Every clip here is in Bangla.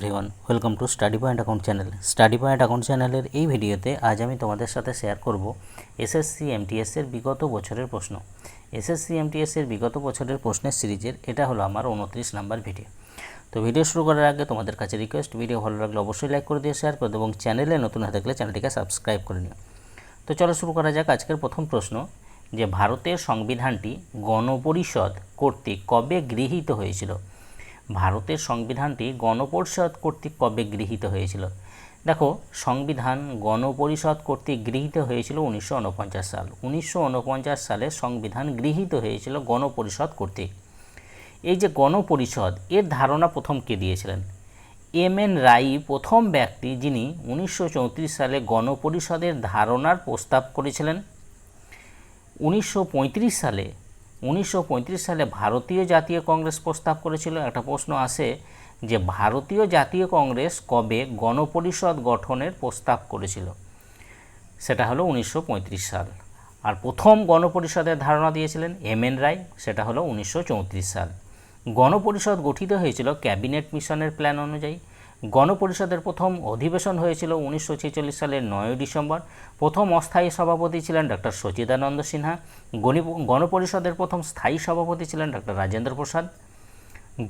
Everyone welcome to study point account channel study point account চ্যানেলের এই ভিডিওতে আজ আমি তোমাদের সাথে শেয়ার করব এসএসসি এমটিএস এর বিগত বছরের প্রশ্ন। এসএসসি এমটিএস এর বিগত বছরের প্রশ্নের সিরিজের এটা হলো আমার উনত্রিশ নাম্বার ভিডিও। তো ভিডিও শুরু করার আগে তোমাদের কাছে রিকোয়েস্ট ভিডিও ভালো লাগলে অবশ্যই লাইক করে দিয়ে শেয়ার করে এবং চ্যানেলে নতুন হয়ে থাকলে চ্যানেলটিকে সাবস্ক্রাইব করে নিও। তো চলো শুরু করা যাক আজকের প্রথম প্রশ্ন, যে ভারতের সংবিধানটি গণপরিষদ কর্তৃক কবে গৃহীত হয়েছিল? ভারতের সংবিধানটি গণপরিষদ কর্তৃক কবে গৃহীত হয়েছিল? দেখো, সংবিধান গণপরিষদ কর্তৃক গৃহীত হয়েছিল উনিশশো উনপঞ্চাশ সাল। উনিশশো ঊনপঞ্চাশ সালে সংবিধান গৃহীত হয়েছিল গণপরিষদ কর্তৃক। এই যে গণপরিষদ, এর ধারণা প্রথম কে দিয়েছিলেন? এম এন রাই প্রথম ব্যক্তি যিনি উনিশশো চৌত্রিশ সালে গণপরিষদের ধারণার প্রস্তাব করেছিলেন। উনিশশো পঁয়ত্রিশ সালে উনিশশো পঁয়ত্রিশ সালে ভারতীয় জাতীয় কংগ্রেস প্রস্তাব করেছিল। একটা প্রশ্ন আসে যে, ভারতীয় জাতীয় কংগ্রেস কবে গণপরিষদ গঠনের প্রস্তাব করেছিল? সেটা হলো উনিশশো পঁয়ত্রিশ সাল। আর প্রথম গণপরিষদের ধারণা দিয়েছিলেন এম এন রায়, সেটা হলো উনিশশো চৌত্রিশ সাল। গণপরিষদ গঠিত হয়েছিল ক্যাবিনেট মিশনের প্ল্যান অনুযায়ী। গণপরিষদের প্রথম অধিবেশন হয়েছিল উনিশশো ছেচল্লিশ সালের নয় ডিসেম্বর। প্রথম অস্থায়ী সভাপতি ছিলেন ডক্টর সচিদানন্দ সিনহা। গণি গণপরিষদের প্রথম স্থায়ী সভাপতি ছিলেন ডক্টর রাজেন্দ্র প্রসাদ।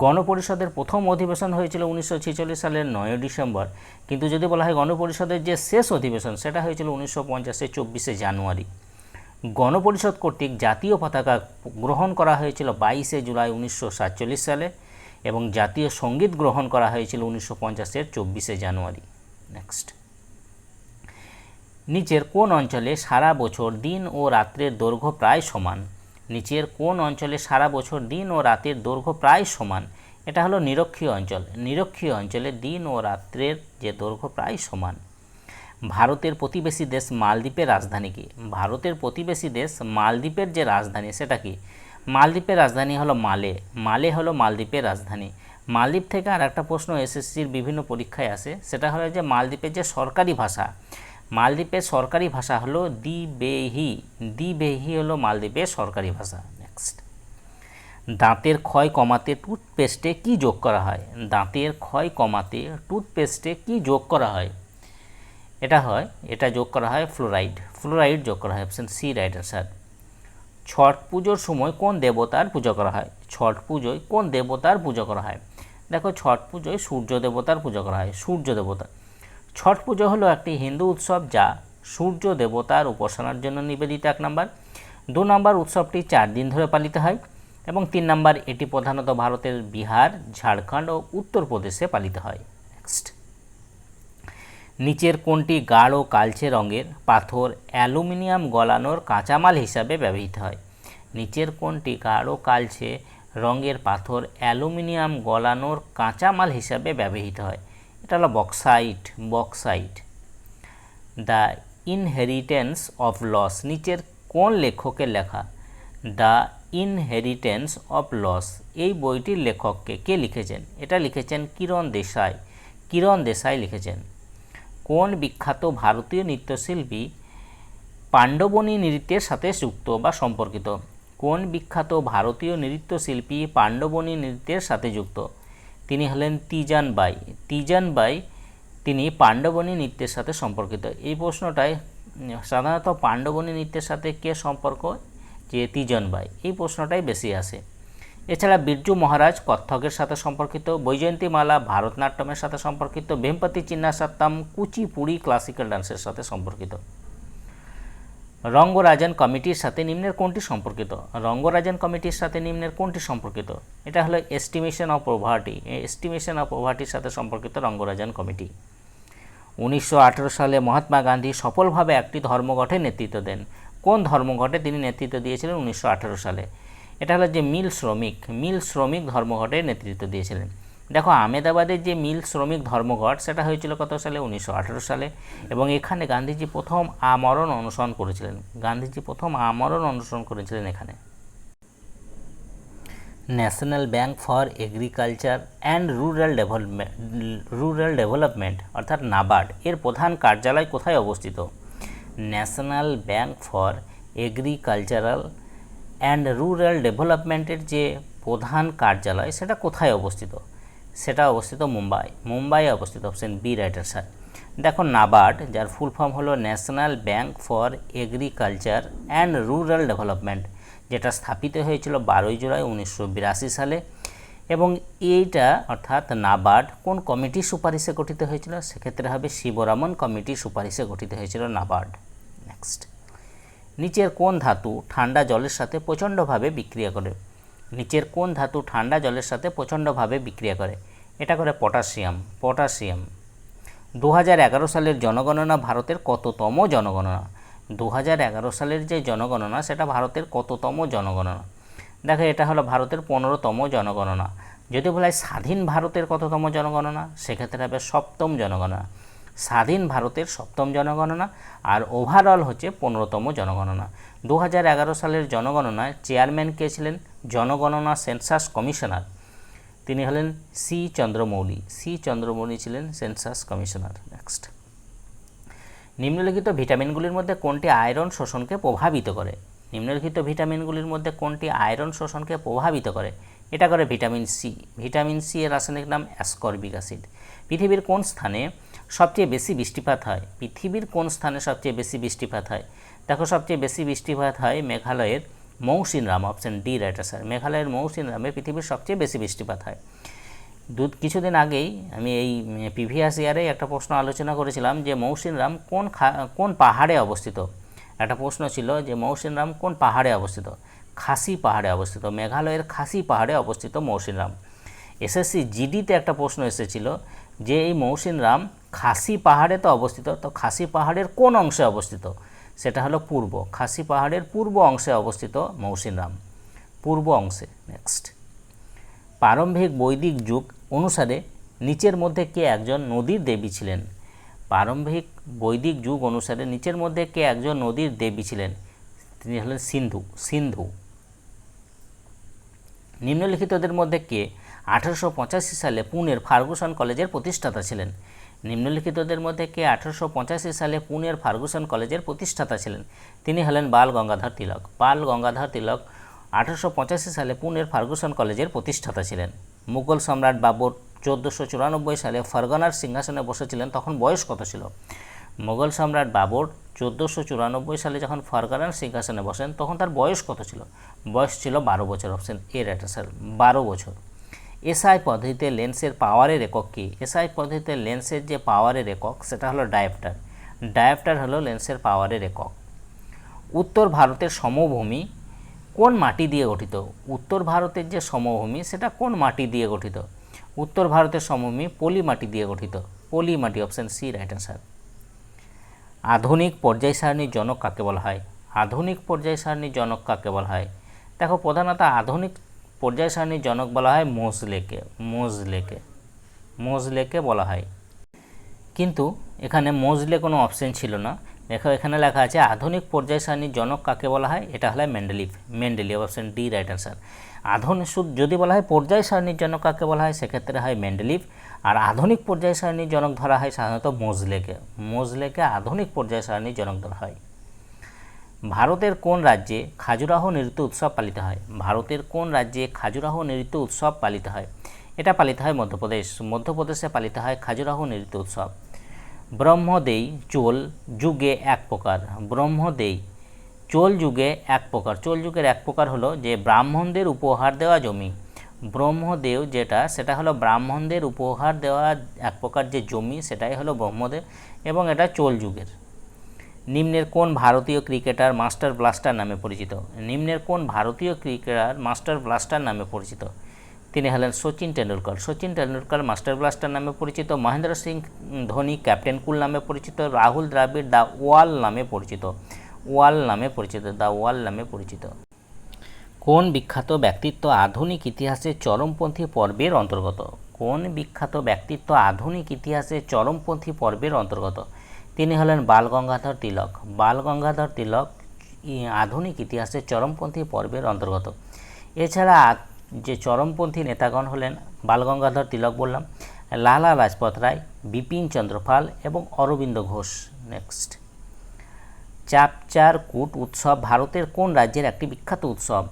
গণপরিষদের প্রথম অধিবেশন হয়েছিল উনিশশো ছেচল্লিশ সালের নয় ডিসেম্বর। কিন্তু যদি বলা হয় গণপরিষদের যে শেষ অধিবেশন, সেটা হয়েছিল উনিশশো পঞ্চাশের চব্বিশে জানুয়ারি। গণপরিষদ কর্তৃক জাতীয় পতাকা গ্রহণ করা হয়েছিল বাইশে জুলাই উনিশশো সাতচল্লিশ সালে। এবং জাতীয় সংগীত গ্রহণ করা হয়েছিল উনিশশো পঞ্চাশের চব্বিশে জানুয়ারি। নেক্সট নিচের কোন অঞ্চলে সারা বছর দিন ও রাত্রের দৈর্ঘ্য প্রায় সমান? নিচের কোন অঞ্চলে সারা বছর দিন ও রাতের দৈর্ঘ্য প্রায় সমান? এটা হলো নিরক্ষীয় অঞ্চল। নিরক্ষীয় অঞ্চলে দিন ও রাত্রের যে দৈর্ঘ্য প্রায় সমান। ভারতের প্রতিবেশী দেশ মালদ্বীপের রাজধানী কি? ভারতের প্রতিবেশী দেশ মালদ্বীপের যে রাজধানী, সেটা কি? মালদ্বীপের রাজধানী হলো মালে। মালে হলো মালদ্বীপের রাজধানী। মালদ্বীপ থেকে আর একটা প্রশ্ন এসএসসির বিভিন্ন পরীক্ষায় আসে, সেটা হলো যে মালদ্বীপের যে সরকারি ভাষা, মালদ্বীপের সরকারি ভাষা হলো দিবেহি দিবেহি হলো মালদ্বীপের সরকারি ভাষা। নেক্সট দাঁতের ক্ষয় কমাতে টুথপেস্টে কি যোগ করা হয়? দাঁতের ক্ষয় কমাতে টুথপেস্টে কি যোগ করা হয়? এটা হয়, এটা যোগ করা হয় ফ্লোরাইড। ফ্লোরাইড যোগ করা হয়, option C, right answer Chhath পুজোর সময় কোন দেবতার পুজো করা হয়? ছট পুজোয় কোন দেবতার পুজো করা হয়? দেখো, ছট পুজোয় সূর্য দেবতার পুজো করা হয়, সূর্য দেবতা। ছট পুজো হলো একটি হিন্দু উৎসব যা সূর্য দেবতার উপাসনার জন্য নিবেদিত এক নম্বর। দু নম্বর উৎসবটি চার দিন ধরে পালিত হয় এবং তিন নম্বর এটি প্রধানত ভারতের বিহার, ঝাড়খণ্ড ও উত্তরপ্রদেশে পালিত হয়। নেক্সট নিচের কোনটি গাঢ় কালচে রঙের, পাথর অ্যালুমিনিয়াম গলানোর কাঁচামাল হিসাবে ব্যবহৃত হয়। নিচের কোনটি গাঢ় কালচে রঙের, পাথর অ্যালুমিনিয়াম গলানোর কাঁচামাল হিসাবে ব্যবহৃত হয়। এটা হলো bauxite bauxite the inheritance of loss নিচের কোন লেখকের লেখা। দ্য ইনহেরিটেন্স অফ লস এই বইটির লেখককে কে লিখেছেন? এটা লিখেছেন কিরণ দেশাই। কিরণ দেশাই লিখেছেন। কোন বিখ্যাত ভারতীয় নৃত্যশিল্পী পাণ্ডবনী নৃত্যের সাথে যুক্ত বা সম্পর্কিত? কোন বিখ্যাত ভারতীয় নৃত্যশিল্পী পাণ্ডবনী নৃত্যের সাথে যুক্ত? তিনি হলেন তিজান বাই। তিজান বাই তিনি পাণ্ডবনী নৃত্যের সাথে সম্পর্কিত। এই প্রশ্নটায় সাধারণত পাণ্ডবনী নৃত্যের সাথে কে সম্পর্ক? যে তিজন বাই। এই প্রশ্নটাই বেশি আসে। এছাড়া বিরজু মহারাজ, কত্থকের সাথে সম্পর্কিত, বৈজয়ন্তীমালা, ভারতনাট্যমের সাথে সম্পর্কিত, ভেমপতি চিন্নাসাত্তাম, কুচিপুড়ি ক্লাসিক্যাল ডান্সের সাথে সম্পর্কিত। রঙ্গরাজন কমিটির সাথে নিম্নের কোনটি সম্পর্কিত? রঙ্গরাজন কমিটির সাথে নিম্নের কোনটি সম্পর্কিত? এটা হলো estimation of poverty estimation of ওভার্টির সাথে সম্পর্কিত রঙ্গরাজন কমিটি। উনিশশো আঠেরো সালে মহাত্মা গান্ধী সফলভাবে একটি ধর্মঘটে নেতৃত্ব দেন। কোন ধর্মঘটে তিনি নেতৃত্ব দিয়েছিলেন? উনিশশো আঠেরো সালে। এটা হলো যে মিল শ্রমিক মিল শ্রমিক ধর্মঘটের নেতৃত্ব দিয়েছিলেন। দেখো আমেদাবাদের যে মিল শ্রমিক ধর্মঘট, সেটা হয়েছিল কত সালে? উনিশশো আঠারো সালে। এবং এখানে গান্ধীজি প্রথম আমরণ অনুসরণ করেছিলেন। গান্ধীজি প্রথম আমরণ অনুসরণ করেছিলেন এখানে। National bank for agriculture and rural development rural development, অর্থাৎ নাবার্ড, এর প্রধান কার্যালয় কোথায় অবস্থিত? National bank for agricultural and rural ডেভেলপমেন্টের যে প্রধান কার্যালয়, সেটা কোথায় অবস্থিত? সেটা অবস্থিত মুম্বাই। মুম্বাই অবস্থিত অপশন বি রাইট আনসার দেখো নাবার্ড, যার ফুল ফর্ম হলো national bank for agriculture and rural development যেটা স্থাপিত হয়েছিল বারোই জুলাই উনিশশো বিরাশি সালে। এবং এইটা, অর্থাৎ নাবার্ড, কোন কমিটির সুপারিশে গঠিত হয়েছিল? সেক্ষেত্রে হবে শিবরামন কমিটির সুপারিশে গঠিত হয়েছিল নাবার্ড। নেক্সট নিচের কোন ধাতু ঠান্ডা জলের সাথে প্রচণ্ডভাবে বিক্রিয়া করে। নিচের কোন ধাতু ঠান্ডা জলের সাথে প্রচণ্ডভাবে বিক্রিয়া করে। এটা করে পটাশিয়াম পটাশিয়াম। দু হাজার এগারো সালের জনগণনা ভারতের কততম জনগণনা? দু হাজার এগারো সালের যে জনগণনা, সেটা ভারতের কততম জনগণনা? দেখো, এটা হলো ভারতের পনেরোতম জনগণনা। যদি বলা হয় স্বাধীন ভারতের কততম জনগণনা, সেক্ষেত্রে হবে সপ্তম জনগণনা। স্বাধীন ভারতের সপ্তম জনগণনা আর ওভারঅল হচ্ছে পনেরোতম জনগণনা। দু হাজার এগারো সালের জনগণনায় চেয়ারম্যান কে ছিলেন? জনগণনা সেন্সাস কমিশনার তিনি হলেন সি চন্দ্রমৌলি। সি চন্দ্রমৌলি ছিলেন সেন্সাস কমিশনার নেক্সট নিম্নলিখিত ভিটামিনগুলির মধ্যে কোনটি আয়রন শোষণকে প্রভাবিত করে? নিম্নলিখিত ভিটামিনগুলির মধ্যে কোনটি আয়রন শোষণকে প্রভাবিত করে? এটা করে ভিটামিন সি ভিটামিন সি এর রাসায়নিক নাম অ্যাসকর্বিক অ্যাসিড পৃথিবীর কোন স্থানে সবচেয়ে বেশি বৃষ্টিপাত হয়? পৃথিবীর কোন স্থানে সবচেয়ে বেশি বৃষ্টিপাত হয়? দেখো, সবচেয়ে বেশি বৃষ্টিপাত হয় মেঘালয়ের Mawsynram option D right sir মেঘালয়ের মৌসিনরামে পৃথিবীর সবচেয়ে বেশি বৃষ্টিপাত হয়। দু, কিছুদিন আগেই আমি এই প্রিভিয়াস ইয়ারে একটা প্রশ্ন আলোচনা করেছিলাম যে মৌসিনরাম কোন কোন পাহাড়ে অবস্থিত? একটা প্রশ্ন ছিল যে মৌসিনরাম কোন পাহাড়ে অবস্থিত? খাসি পাহাড়ে অবস্থিত, মেঘালয়ের খাসি পাহাড়ে অবস্থিত মৌসিনরাম এসএসসি জিডিতে একটা প্রশ্ন এসেছিল যে এই মৌসিনরাম খাসি পাহাড়ে তো অবস্থিত, তো খাসি পাহাড়ের কোন অংশে অবস্থিত? সেটা হলো পূর্ব। খাসি পাহাড়ের পূর্ব অংশে অবস্থিত মৌসিনরাম পূর্ব অংশে নেক্সট প্রারম্ভিক বৈদিক যুগ অনুসারে নিচের মধ্যে কে একজন নদীর দেবী ছিলেন? প্রারম্ভিক বৈদিক যুগ অনুসারে নিচের মধ্যে কে একজন নদীর দেবী ছিলেন? তিনি হলেন সিন্ধু সিন্ধু। নিম্নলিখিতদের মধ্যে কে আঠারোশো পঁচাশি সালে পুনের ফার্গুসন কলেজের প্রতিষ্ঠাতা ছিলেন। নিম্নলিখিতদের মধ্যে কে আঠারোশো পঁচাশি সালে পুনের ফার্গুসন কলেজের প্রতিষ্ঠাতা ছিলেন। তিনি হলেন বাল গঙ্গাধর তিলক। বাল গঙ্গাধর তিলক আঠারোশো পঁচাশি সালে পুনের ফার্গুসন কলেজের প্রতিষ্ঠাতা ছিলেন। মুঘল সম্রাট বাবর চোদ্দোশো সালে ফরগনার সিংহাসনে বসেছিলেন, তখন বয়স কত ছিল? মুঘল সম্রাট বাবর চোদ্দোশো চুরানব্বই সালে যখন ফরগনার সিংহাসনে বসেন, তখন তার বয়স কত ছিল? বয়স ছিল বারো বছর অপশন এ রাইট স্যার বারো বছর। এসআই পদ্ধতিতে লেন্সের পাওয়ারের একক কী? এসআই পদ্ধতিতে লেন্সের যে পাওয়ারের একক, সেটা হলো ডায়াপ্টার ডায়াপ্টার হলো লেন্সের পাওয়ারের একক। উত্তর ভারতের সমভূমি কোন মাটি দিয়ে গঠিত? উত্তর ভারতের যে সমভূমি, সেটা কোন মাটি দিয়ে গঠিত? উত্তর ভারতের সমভূমি পলি মাটি দিয়ে গঠিত। পলি মাটি অপশান সি রাইট অ্যান্সার আধুনিক পর্যায় সারণীর জনক কাকে বলা হয়? আধুনিক পর্যায় সারণীর জনক কাকে বলা হয়? দেখো, প্রধানত আধুনিক পর্যায় সারণীর জনক বলা হয় মোজলেকে মোজলেকে মোজলেকে বলা হয়। কিন্তু এখানে মোজলে কোনো অপশন ছিল না। দেখো, এখানে লেখা আছে আধুনিক পর্যায় সারণীর জনক কাকে বলা হয়? এটা হলো Mendeleev Mendeleev option D, right answer. আধুনিক যদি বলা হয় পর্যায় সারণীর জনক কাকে বলা হয়, সেক্ষেত্রে হয় মেন্ডেলিভ। আর আধুনিক পর্যায় সারণীর জনক ধরা হয় সাধারণত মোজলেকে। মোজলেকে আধুনিক পর্যায় সারণীর জনক ধরা হয়। ভারতের কোন রাজ্যে খাজুরাহ নৃত্য উৎসব পালিত হয়? ভারতের কোন রাজ্যে খাজুরাহ নৃত্য উৎসব পালিত হয়? এটা পালিত হয় মধ্যপ্রদেশ। মধ্যপ্রদেশে পালিত হয় খাজুরাহ নৃত্য উৎসব। ব্রহ্মদেই চোল যুগে এক প্রকার। ব্রহ্মদেই চোল যুগে এক প্রকার। চোল যুগের এক প্রকার হলো যে ব্রাহ্মণদের উপহার দেওয়া জমি। ব্রহ্মদেব যেটা, সেটা হলো ব্রাহ্মণদের উপহার দেওয়া এক প্রকার যে জমি, সেটাই হলো ব্রহ্মদেব এবং এটা চোল যুগের। নিম্নের কোন ভারতীয় ক্রিকেটার মাস্টার ব্লাস্টার নামে পরিচিত? নিম্নের কোন ভারতীয় ক্রিকেটার মাস্টার ব্লাস্টার নামে পরিচিত? তিনি হলেন সচিন টেন্ডুলকর সচিন টেন্ডুলকর মাস্টার ব্লাস্টার নামে পরিচিত, মহেন্দ্র সিং ধোনি ক্যাপ্টেন কুল নামে পরিচিত, রাহুল দ্রাবিড় দ্য ওয়াল নামে পরিচিত, ওয়াল নামে পরিচিত, দ্য ওয়াল নামে পরিচিত। কোন বিখ্যাত ব্যক্তিত্ব আধুনিক ইতিহাসে চরমপন্থী পর্বের অন্তর্গত? কোন বিখ্যাত ব্যক্তিত্ব আধুনিক ইতিহাসে চরমপন্থী পর্বের অন্তর্গত? তিনি হলেন বাল গঙ্গাধর তিলক। বাল গঙ্গাধর তিলক আধুনিক ইতিহাসে চরমপন্থী পর্বের অন্তর্গত। এছাড়া যে চরমপন্থী নেতাগণ হলেন বাল গঙ্গাধর তিলক বললাম, লালা রাজপথ রায়, বিপিন চন্দ্রপাল এবং অরবিন্দ ঘোষ। নেক্সট। চাপচার কূট উৎসব ভারতের কোন রাজ্যের একটি বিখ্যাত উৎসব?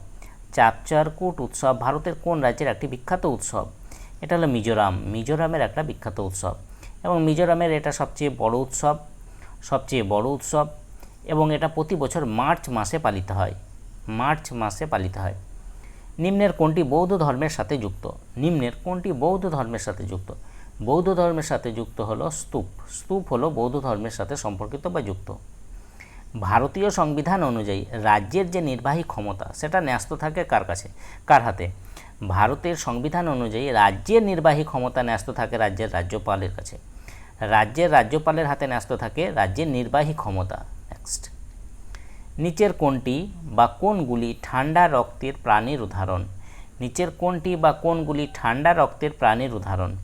চাপচার কূট উৎসব ভারতের কোন রাজ্যের একটি বিখ্যাত উৎসব? এটা হলো মিজোরাম। মিজোরামের একটা বিখ্যাত উৎসব। এবং মিজোরামের এটা সবচেয়ে বড় উৎসব, সবচেয়ে বড় উৎসব এবং এটা প্রতি বছর মার্চ মাসে পালিত হয়। মার্চ মাসে পালিত হয়। নিম্নের কোনটি বৌদ্ধ ধর্মের সাথে যুক্ত? নিম্নের কোনটি বৌদ্ধ ধর্মের সাথে যুক্ত? বৌদ্ধ ধর্মের সাথে যুক্ত হলো স্তূপ। স্তূপ হলো বৌদ্ধ ধর্মের সাথে সম্পর্কিত বা যুক্ত। ভারতীয় সংবিধান অনুযায়ী রাজ্যের যে নির্বাহী ক্ষমতা, সেটা ন্যস্ত থাকে কার কাছে? কার হাতে? ভারতের সংবিধান অনুযায়ী রাজ্যের নির্বাহী ক্ষমতা ন্যস্ত থাকে রাজ্যের রাজ্যপালের কাছে। রাজ্যের রাজ্যপালের হাতে ন্যস্ত থাকে রাজ্যের নির্বাহী ক্ষমতা। নেক্সট নিচের কোনটি বা কোনগুলি ঠান্ডা রক্তের প্রাণীর উদাহরণ? নিচের কোনটি বা কোনগুলি ঠান্ডা রক্তের প্রাণীর উদাহরণ?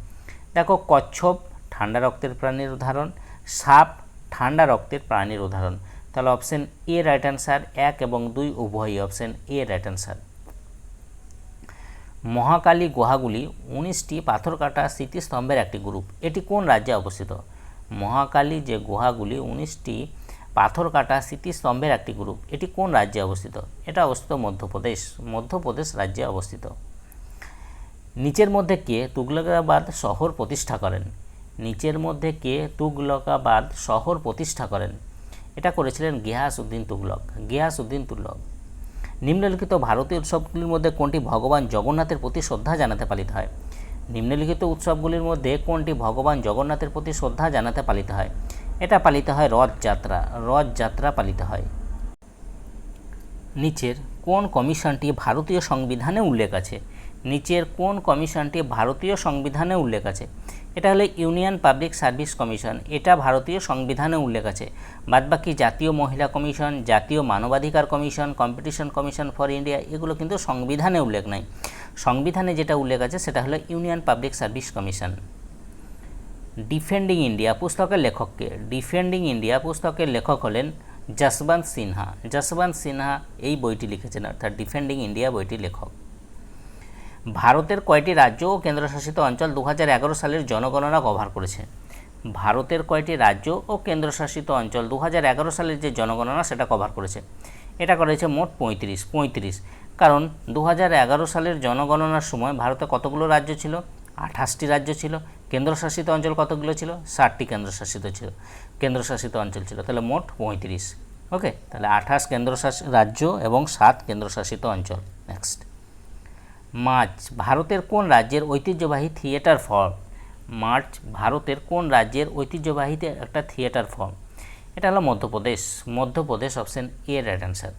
দেখো, কচ্ছপ ঠান্ডা রক্তের প্রাণীর উদাহরণ, সাপ ঠান্ডা রক্তের প্রাণীর উদাহরণ। তাহলে অপশন এ রাইট অ্যান্সার এক এবং দুই উভয়ই option A right answer Mahakali গুহাগুলি উনিশটি পাথর কাটা স্মৃতিস্তম্ভের একটি গ্রুপ এটি কোন রাজ্যে অবস্থিত? মহাকালী যে গুহাগুলি উনিশটি পাথর কাটা স্মৃতিস্তম্ভের একটি গ্রুপ এটি কোন রাজ্যে অবস্থিত? এটা অবস্থিত মধ্যপ্রদেশ। মধ্যপ্রদেশ রাজ্যে অবস্থিত। নিচের মধ্যে কে তুগলকাবাদ শহর প্রতিষ্ঠা করেন? নিচের মধ্যে কে তুগলকাবাদ শহর প্রতিষ্ঠা করেন? এটা করেছিলেন গিয়াস উদ্দিন তুগলক গিয়াস উদ্দিন তুগলক। নিম্নলিখিত ভারতীয় উৎসবগুলির মধ্যে কোনটি ভগবান জগন্নাথের প্রতি শ্রদ্ধা জানাতে পালিত হয়? নিম্নলিখিত উৎসবগুলির মধ্যে কোনটি ভগবান জগন্নাথের প্রতি শ্রদ্ধা জানাতে পালিত হয়? এটা পালিত হয় রথযাত্রা রথযাত্রা পালিত হয়। নিচের কোন কমিশনটি ভারতীয় সংবিধানে উল্লেখ আছে? নিচের কোন কমিশনটি ভারতীয় সংবিধানে উল্লেখ আছে? এটা হলো ইউনিয়ন পাবলিক সার্ভিস কমিশন। এটা ভারতীয় সংবিধানে উল্লেখ আছে। বাদবাকি জাতীয় মহিলা কমিশন, জাতীয় মানবাধিকার commission, competition commission for India, এগুলো কিন্তু সংবিধানে উল্লেখ নাই। সংবিধানে যেটা উল্লেখ আছে, সেটা হলো union public service commission. Defending India পুস্তকের লেখককে। ডিফেন্ডিং ইন্ডিয়া পুস্তকের লেখক হলেন যশবন্ত সিনহা। যশবন্ত সিনহা এই বইটি লিখেছেন, অর্থাৎ ডিফেন্ডিং ইন্ডিয়া বইটি লেখক। ভারতের কয়টি রাজ্য ও কেন্দ্রশাসিত অঞ্চল দু হাজার এগারো সালের জনগণনা কভার করেছে? ভারতের কয়টি রাজ্য ও কেন্দ্রশাসিত অঞ্চল দু হাজার এগারো সালের যে জনগণনা সেটা কভার করেছে? এটা করেছে মোট পঁয়ত্রিশ পঁয়ত্রিশ। কারণ দু হাজার এগারো সালের জনগণনার সময় ভারতে কতগুলো রাজ্য ছিল? আঠাশটি রাজ্য ছিল। কেন্দ্রশাসিত অঞ্চল কতগুলো ছিল? ষাটটি কেন্দ্রশাসিত ছিল। কেন্দ্রশাসিত অঞ্চল ছিল। তাহলে মোট পঁয়ত্রিশ। ওকে? তাহলে আঠাশ কেন্দ্রশাসিত রাজ্য এবং সাত কেন্দ্রশাসিত অঞ্চল। নেক্সট। মার্চ, ভারতের কোন রাজ্যের ঐতিহ্যবাহী থিয়েটার ফর্ম? মার্চ, ভারতের কোন রাজ্যের ঐতিহ্যবাহী একটা থিয়েটার ফর্ম? এটা হলো Madhya Pradesh. Madhya Pradesh option A right answer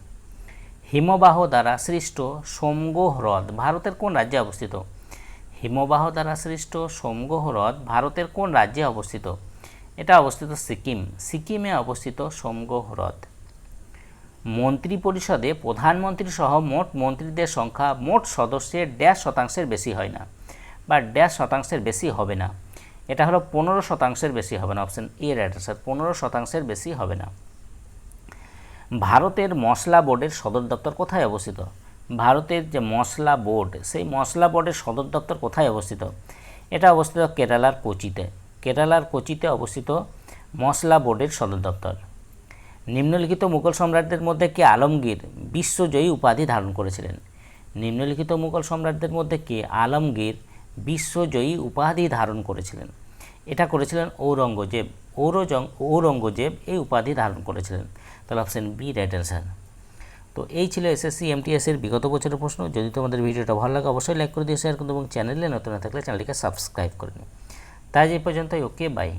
হিমবাহ দ্বারা সৃষ্ট সোমগোহ হ্রদ, ভারতের কোন রাজ্যে অবস্থিত? হিমবাহ দ্বারা সৃষ্ট সোমগোহ হ্রদ, ভারতের কোন রাজ্যে অবস্থিত? এটা অবস্থিত সিকিম। সিকিমে অবস্থিত সোমগোহ হ্রদ। মন্ত্রী পরিষদে প্রধানমন্ত্রী সহ মোট মন্ত্রীদের সংখ্যা মোট সদস্যের ড্যাশ শতাংশের বেশি হয় না বা ড্যাশ শতাংশের বেশি হবে না। এটা হলো পনেরো শতাংশের বেশি হবে না অপশন এ আনসার পনেরো শতাংশের বেশি হবে না। ভারতের মশলা বোর্ডের সদর দপ্তর কোথায় অবস্থিত? ভারতের যে মশলা বোর্ড, সেই মশলা বোর্ডের সদর দপ্তর কোথায় অবস্থিত? এটা অবস্থিত কেরালার কোচিতে। কেরালার কোচিতে অবস্থিত মশলা বোর্ডের সদর দপ্তর। নিম্নলিখিত মুঘল সম্রাটদের মধ্যে কে আলমগীর বিশ্বজয়ী উপাধি ধারণ করেছিলেন? নিম্নলিখিত মুঘল সম্রাটদের মধ্যে কে আলমগীর বিশ্বজয়ী উপাধি ধারণ করেছিলেন? এটা করেছিলেন ঔরঙ্গজেব। ঔরজং ঔরঙ্গজেব এই উপাধি ধারণ করেছিলেন। তাহলে অপশান বি রাইট অ্যান্সার তো এই ছিল এসএসসি এমটিএস এর বিগত বছরের প্রশ্ন। যদি তোমাদের ভিডিওটা ভালো লাগে, অবশ্যই লাইক করে দিয়ে শেয়ার করুন এবং চ্যানেলে নতুন না থাকলে চ্যানেলটিকে সাবস্ক্রাইব করে নিন। তাই এই পর্যন্তই। Okay bye